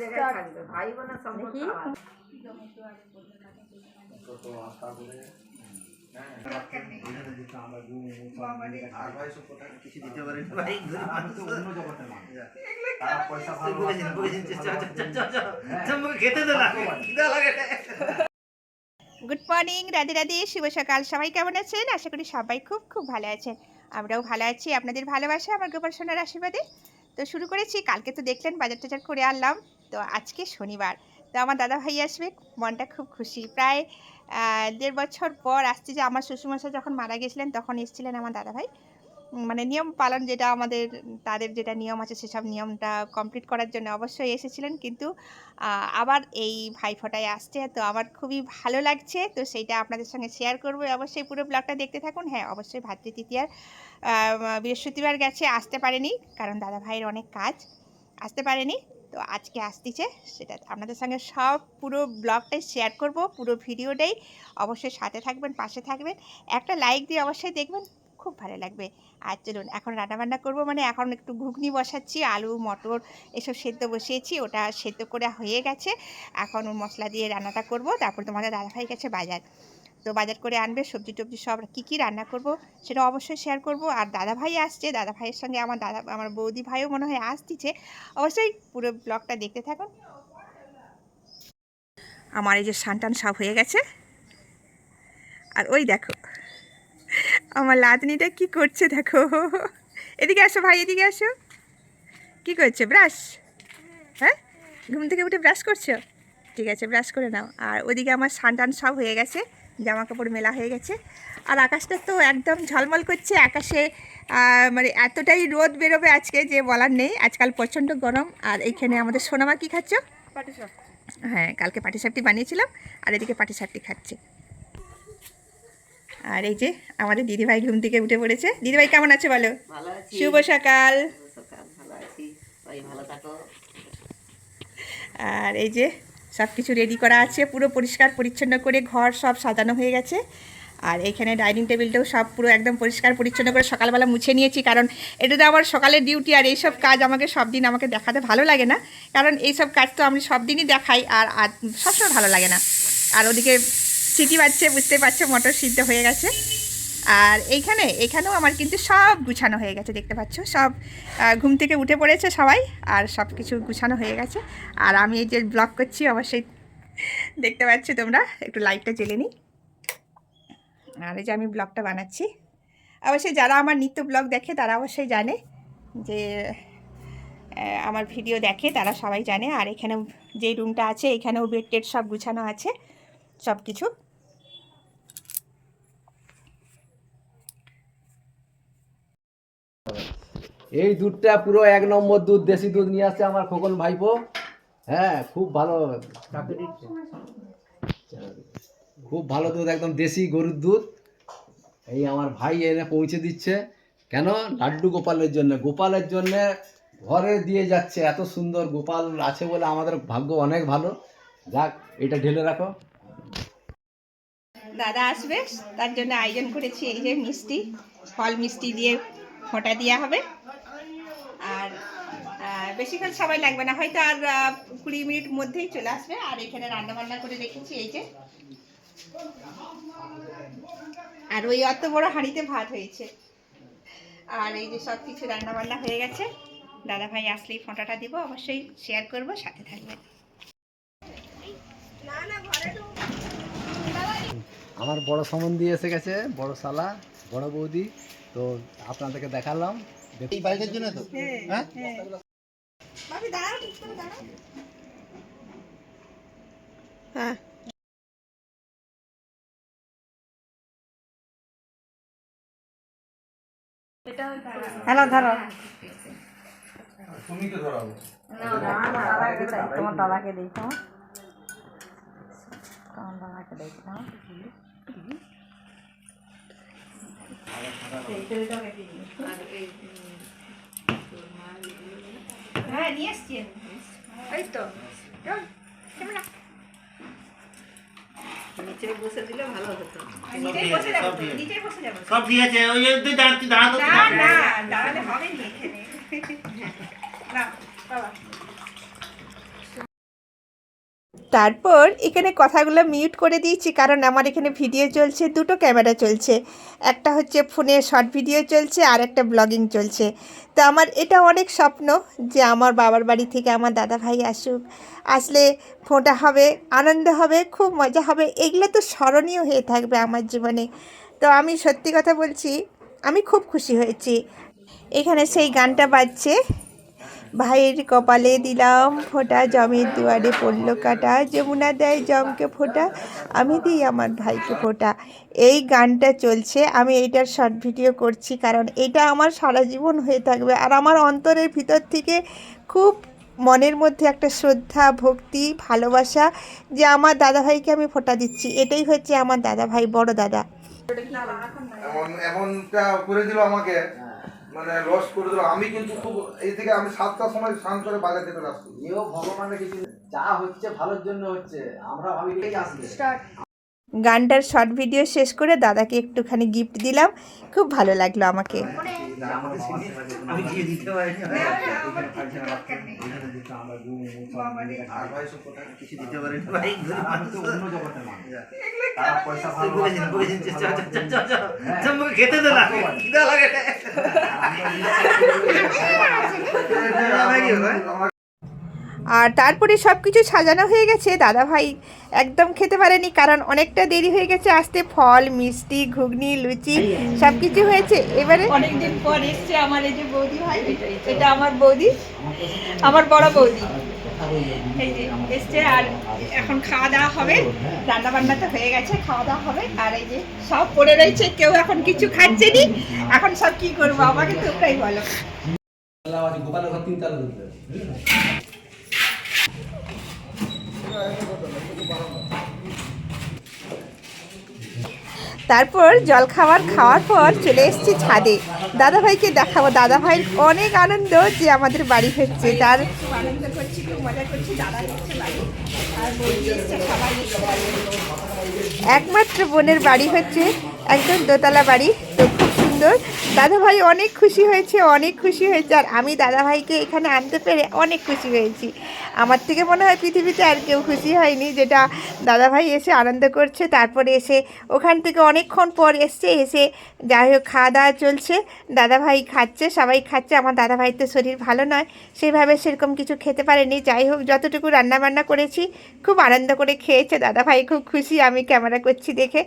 জায়গায় থাকবে। ভাই বোনের সম্পর্ক গুড মর্নিং রাধে রাধে শুভ সকাল। সবাই কেমন আছেন? আশা করি সবাই খুব খুব ভালো আছেন। আমরাও ভালো আছি। আপনাদের ভালোবাসা আমার গোপাল সোনার আশীর্বাদে। তো শুরু করেছি। কালকে তো দেখলেন বাজার টাজার করে আনলাম। তো আজকে শনিবার। তো আমার দাদা ভাই আসবে, মনটা খুব খুশি। প্রায় দেড় বছর পর আসছে যে, আমার শ্বশুরমশাই যখন মারা গেছিলেন, তখন এসেছিলেন আমার দাদা ভাই মানে নিয়ম পালন যেটা আমাদের, তাদের যেটা নিয়ম আছে সেসব নিয়মটা কমপ্লিট করার জন্য অবশ্যই এসেছিলেন। কিন্তু আবার এই ভাইফোঁটায় আসছে। তো আমার খুবই ভালো লাগছে। তো সেইটা আপনাদের সঙ্গে শেয়ার করব। অবশ্যই পুরো ব্লগটা দেখতে থাকুন। হ্যাঁ অবশ্যই ভাতৃতৃতীয়ার বৃহস্পতিবার গেছে। আসতে পারেনি, কারণ দাদা ভাইয়ের অনেক কাজ। আসতে পারেনি। তো আজকে আসতেছে, সেটা আপনাদের সঙ্গে সব পুরো ব্লগটাই শেয়ার করব। পুরো ভিডিওটাই অবশ্যই সাথে থাকবেন, পাশে থাকবেন। একটা লাইক দিয়ে অবশ্যই দেখবেন। খুব ভালো লাগবে। আর চলুন, এখন রান্নাবান্না করব মানে এখন একটু ঘুগনি বসাচ্ছি, আলু, মটর এসব সেদ্ধ বসিয়েছি, ওটা সেদ্ধ করে হয়ে গেছে। এখন মশলা দিয়ে রান্নাটা করব, তারপর তোমাদের দাদাভাই গেছে বাজার। তো বাজার করে আনবে, সবজি টবজি সব কী কী রান্না করব সেটা অবশ্যই শেয়ার করব। আর দাদা ভাই আসছে দাদা ভাইয়ের সঙ্গে আমার দাদা, আমার বৌদি ভাইও মনে হয় আসতেছে। অবশ্যই পুরো ব্লগটা দেখতে থাকুন। আমার এই যে সানটান সব হয়ে গেছে। আর ওই দেখো। আমার লাতনিটা কি করছে দেখো? এদিকে আসো ভাই এদিকে আসো। কি করছে? ব্রাশ? হ্যাঁ? ঘুম থেকে উঠে ব্রাশ করছ? ঠিক আছে ব্রাশ করে নাও। আর ওদিকে আমার সানটান সব হয়ে গেছে জামা কাপড় মেলা হয়ে গেছে। আর আকাশটা তো একদম ঝলমল করছে আকাশে মানে এতটাই রোদ বেরোবে আজকে যে বলার নেই। আজকাল প্রচণ্ড গরম। আর এইখানে আমাদের সোনামা কি খাচ্ছ? হ্যাঁ কালকে পাটিসাপটি বানিয়েছিলাম আর এদিকে পাটিসাপটি খাচ্ছে। আর এই যে আমাদের দিদিভাই ঘুম থেকে উঠে পড়েছে। দিদিভাই কেমন আছে বলো? শুভ সকাল। আর এই যে সব কিছু রেডি করা আছে পুরো পরিষ্কার পরিচ্ছন্ন করে ঘর সব সাজানো হয়ে গেছে। আর এখানে ডাইনিং টেবিলটাও সব পুরো একদম পরিষ্কার পরিচ্ছন্ন করে সকালবেলা মুছে নিয়েছি কারণ এটা তো আমার সকালের ডিউটি আর এইসব কাজ আমাকে সব দিন আমাকে দেখাতে ভালো লাগে না। কারণ এইসব কাজ তো আমি সব দিনই দেখাই আর আর সবসময় ভালো লাগে না। আর ওদিকে সিটি বাজছে বুঝতে পারছ, মটর সিদ্ধ হয়ে গেছে। আর এইখানে, এখানেও আমার কিন্তু সব গুছানো হয়ে গেছে, দেখতে পাচ্ছ? সব ঘুম থেকে উঠে পড়েছে সবাই, আর সব কিছু গুছানো হয়ে গেছে। আর আমি এই যে ব্লগ করছি, অবশ্যই দেখতে পাচ্ছ তোমরা, একটু লাইটটা জ্বেলে নিই। আর এই যে আমি ব্লগটা বানাচ্ছি। অবশ্যই যারা আমার নিত্য ব্লগ দেখে, তারা অবশ্যই জানে যে আমার ভিডিও দেখে, তারা সবাই জানে। আর এখানেও যে রুমটা আছে, এখানেও বেড টেড সব গুছানো আছে সব কিছু এই দুধটা পুরো এক নম্বর দুধ, দেশি দুধ নিয়ে আসছে আমার খোকন ভাইপো। হ্যাঁ খুব ভালো। খুব ভালো দুধ, একদম দেশি গরুর দুধ। এই আমার ভাই এনে পৌঁছে দিচ্ছে। কেন? লাড্ডু গোপালের জন্য। গোপালের জন্য ঘরে দিয়ে যাচ্ছে। এত সুন্দর গোপাল আছে বলে আমাদের ভাগ্য অনেক ভালো। যাক, এটা ঢেলে রাখো। দাদা আসবে, তার জন্য আয়োজন করেছি এই যে মিষ্টি, ফল মিষ্টি দিয়ে, ফোঁটা দেওয়া হবে। বেশিক্ষণ সময় লাগবে না হয়তো আর কুড়ি মিনিট মধ্যেই চলে আসবে। আর এখানে রান্না বান্না করে রেখেছি এই যে। আর ওই অত বড় হাঁড়িতে ভাত হয়েছে। আর এই যে সব কিছু রান্না বান্না হয়ে গেছে। দাদা ভাই আসলেই ফোঁটাটা দিব অবশ্যই শেয়ার করব সাথে থাকবে আমার বড় সম্বন্ধী এসে গেছে বড় শালা বড় বৌদি। তো আপনাদেরকে দেখালাম। এই বাইকের জন্য তো? হ্যাঁ বাবু দাঁড়াও ঠিক করে দাঁড়াও হ্যাঁ হ্যালো ধরো তুমি তো ধরাবো তোমার দাদাকে দিই তোমার তোমার দাদাকে দিই তোমার হ্যাঁ নিয়ে এসছি। এই তো নিচে বসে দিলে ভালো হতো নিচেই বসে যাব সব ঠিক আছে ওই তুই দাঁড়া তুই দাঁড়া না না দাঁড়ালে হবে নি এখানে না বাবা তারপর এখানে কথাগুলো মিউট করে দিয়েছি, কারণ আমার এখানে ভিডিও চলছে, দুটো ক্যামেরা চলছে। একটা হচ্ছে ফোনে শর্ট ভিডিও চলছে, আর একটা ব্লগিং চলছে। তো আমার এটা অনেক স্বপ্ন যে আমার বাবার বাড়ি থেকে আমার দাদা ভাই আসুক। আসলে ফোনটা হবে, আনন্দ হবে, খুব মজা হবে, এগুলো তো স্মরণীয় হয়ে থাকবে আমার জীবনে। তো আমি সত্যি কথা বলছি, আমি খুব খুশি হয়েছি। এখানে সেই গানটা বাজছে ভাইয়ের কপালে দিলাম ফোঁটা, জমের দুয়ারে পড়ল কাটা, যমুনা দেয় জমকে ফোঁটা, আমি দিই আমার ভাইকে ফোঁটা। এই গানটা চলছে, আমি এইটার শর্ট ভিডিও করছি কারণ এটা আমার সারা জীবন হয়ে থাকবে আর আমার অন্তরের ভিতর থেকে খুব মনের মধ্যে একটা শ্রদ্ধা, ভক্তি, ভালোবাসা যে আমার দাদাভাইকে আমি ফোঁটা দিচ্ছি। এটাই হচ্ছে আমার দাদাভাই, বড় দাদা। এমন, এমনটা করে আমাকে। মানে লস করে দিল। আমি কিন্তু খুব এই থেকে আমি সাতটার সময় স্নান করে বাজার থেকে আসছি। এও ভগবানের কিছু যা হচ্ছে ভালোর জন্য হচ্ছে। আমরা ভাবি আসবে। গানটার শর্ট ভিডিও শেষ করে দাদাকে একটুখানি গিফট দিলাম। খুব ভালো লাগল আমাকে। আর তারপরে সব কিছু সাজানো হয়ে গেছে। দাদা ভাই একদম খেতে পারেনি কারণ অনেকটা দেরি হয়ে গেছে আসতে। ফল মিষ্টি ঘুগনি লুচি সব কিছু হয়েছে। এবারে অনেকদিন পর এসছে আমার এই যে বৌদি ভাই এটা আমার বৌদি আমার বড় বৌদি। এই যে এসছে আর এখন খাওয়া দাওয়া হবে। রান্না বান্না তো হয়ে গেছে খাওয়া দাওয়া হবে। আর এই যে সব পড়ে রয়েছে কেউ এখন কিছু খাচ্ছে নি। এখন সব কি করব আমাকে তোমরাই বলো। গোপালের ঘর তিন তালা ঢুকবে তারপর জল খাবার খাওয়ার পর চলে এসেছি ছাদে। দাদাভাইকে দেখাবো। দাদাভাইয়ের অনেক আনন্দ যে আমাদের বাড়ি হচ্ছে তার একমাত্র বোনের বাড়ি হচ্ছে একদম দোতলা বাড়ি তো খুব সুন্দর। দাদাভাই অনেক খুশি হয়েছে, অনেক খুশি হয়েছে। আর আমি দাদাভাইকে এখানে আনতে পেরে অনেক খুশি হয়েছি। আমার থেকে মনে হয় পৃথিবীতে আর কেউ খুশি হয়নি। যেটা দাদাভাই এসে আনন্দ করছে, তারপরে এসে ওখান থেকে অনেকক্ষণ পর এসছে, এসে যাই হোক খাওয়া দাওয়া চলছে। দাদাভাই খাচ্ছে, সবাই খাচ্ছে। আমার দাদাভাইয়ের তো শরীর ভালো নয় সেইভাবে সেরকম কিছু খেতে পারেনি। যাই হোক, যতটুকু রান্নাবান্না করেছি, খুব আনন্দ করে খেয়েছে। দাদাভাই খুব খুশি, আমি ক্যামেরা করছি দেখে।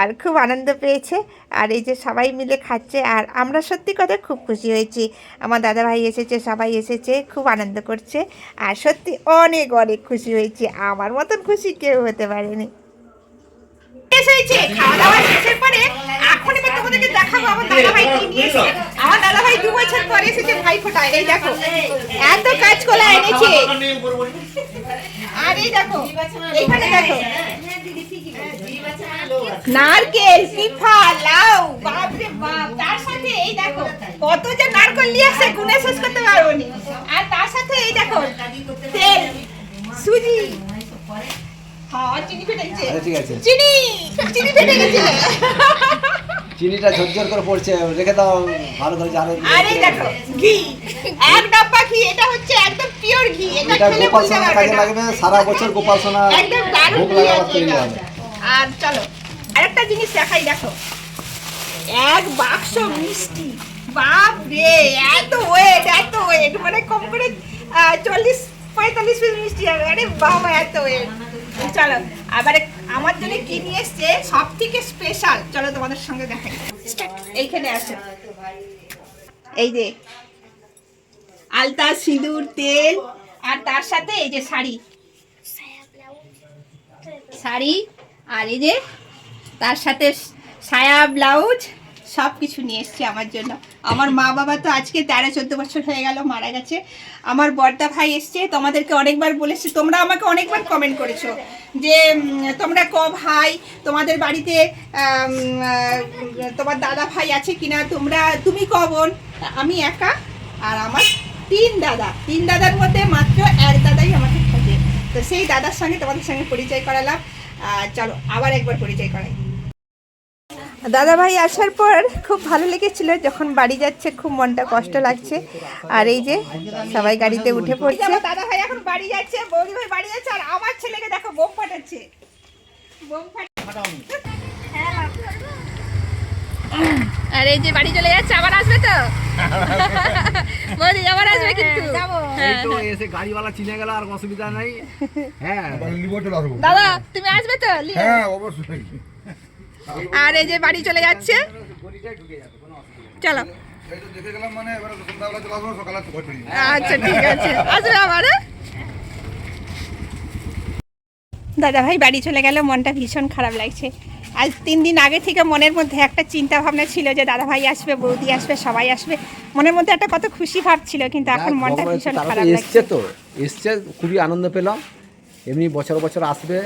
আর খুব আনন্দ পেয়েছে। আর এই যে সবাই মিলে খাচ্ছে। আর আমরা সত্যি কথা খুব খুশি হয়েছি। আমার দাদাভাই এসেছে, সবাই এসেছে, খুব আনন্দ করছে আর সত্যি অনেক অনেক খুশি হয়েছি। আমার মতন খুশি কেউ হতে পারেনি। খাওয়া দাওয়া এখন আমার দু বছর পরে ভাই কাজ এনেছে। আর এই দেখো এইখানে দেখো নারকেল পিফা লাউ বাপরে বাপ তার সাথে এই দেখো কত যে নারকেল নিয়ে আসছে গুনে শেষ করতে পারব নি। আর তার সাথে এই দেখো তেল সুজি। হ্যাঁ চিনি আচ্ছা, চিনি চিনি ফেটে গেছে। চিনিটা ঝরঝর করে পড়ছে রেখে দাও ভালো করে জানো আর দেখো ঘি। এক ডাব্বা ঘি এটা হচ্ছে একদম পিওর ঘি এটা খেলে গোপাল কাজে। লাগবে সারা বছর গোপাল সোনা একদম দারুণ আর চলো। আরেকটা জিনিস দেখাই দেখো। এক বাক্স মিষ্টি। বাপ রে এত ওয়েট এত ওয়েট মানে কম করে চল্লিশ পঁয়তাল্লিশ পিস মিষ্টি হবে। আরে বাবা এত ওয়েট চলো আবার আমার জন্য কি নিয়ে এসছে? সব থেকে স্পেশাল চলো তোমাদের সঙ্গে দেখাই। এইখানে আছে এই যে আলতা সিঁদুর তেল আর তার সাথে এই যে শাড়ি। শাড়ি আর এই যে তার সাথে সায়া ব্লাউজ সব কিছু নিয়ে এসছে আমার জন্য। আমার মা বাবা তো আজকে তেরো, চোদ্দ বছর হয়ে গেল, মারা গেছে। আমার বর্দা ভাই এসছে, তোমাদেরকে অনেকবার বলেছি, তোমরা আমাকে অনেকবার কমেন্ট করেছ যে তোমরা ক ভাই, তোমাদের বাড়িতে তোমার দাদা ভাই আছে কিনা, তোমরা, তুমি ক বোন? আমি একা আর আমার তিন দাদা। তিন দাদার মধ্যে মাত্র এক দাদাই আমাকে থাকে তো সেই দাদার সঙ্গে তোমাদের সঙ্গে পরিচয় করালাম। চলো আবার একবার পরিচয় করাই। দাদা ভাই আসার পর খুব ভালো লেগেছিল যখন বাড়ি যাচ্ছে খুব মনটা কষ্ট লাগছে। আর এই যে সবাই গাড়িতে উঠে পড়ছে। দাদা ভাই এখন বাড়ি যাচ্ছে বৌদি ভাই বাড়ি যাচ্ছে আর আমার ছেলেকে দেখো বোম ফাট- আর এই যে বাড়ি চলে যাচ্ছে আবার আসবে তো? বৌদি আবার আসবে কিন্তু। এই তো এসে গাড়িওয়ালা চিনে গেল আর অসুবিধা নাই। হ্যাঁ। দাদা তুমি আসবে তো? হ্যাঁ অবশ্যই। আর এই যে বাড়ি চলে যাচ্ছে। চলো। আচ্ছা ঠিক আছে। আসবে আবার হ্যাঁ? দাদা ভাই বাড়ি চলে গেল মনটা ভীষণ খারাপ লাগছে। আজ তিন দিন আগে থেকে মনের মধ্যে একটা চিন্তা ভাবনা ছিল যে দাদা ভাই আসবে বৌদি আসবে সবাই আসবে। মনের মধ্যে একটা কত খুশি ভাব ছিল কিন্তু এখন মনটা ভীষণ খারাপ লাগছে। তো। এসছে খুবই আনন্দ পেলাম। এমনি বছর বছর আসবে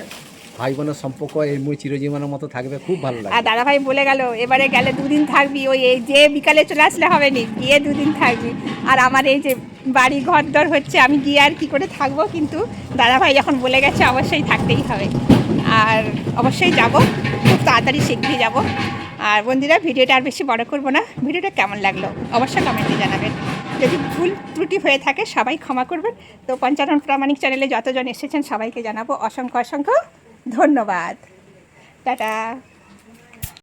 ভাই বোনের সম্পর্ক এমনি চিরজীবনের মতো থাকবে, খুব ভালো লাগে আর দাদা ভাই বলে গেল, এবারে গেলে দুদিন থাকবি, ওই এই যে বিকালে চলে আসলে হবে নি, গিয়ে দুদিন থাকবি। আর আমার এই যে বাড়ি ঘর দর হচ্ছে, আমি গিয়ে আর কি করে থাকব? কিন্তু দাদা ভাই যখন বলে গেছে, অবশ্যই থাকতেই হবে। আর অবশ্যই যাব, খুব তাড়াতাড়ি শিগগিরই যাব। আর বন্ধুরা, ভিডিওটা আর বেশি বড় করব না। ভিডিওটা কেমন লাগল অবশ্যই কমেন্টে জানাবেন। যদি ভুল ত্রুটি হয়ে থাকে, সবাই ক্ষমা করবেন। তো পঞ্চানন প্রামাণিক চ্যানেলে যতজন এসেছেন, সবাইকে জানাব অসংখ্য অসংখ্য ধন্যবাদ। টাটা।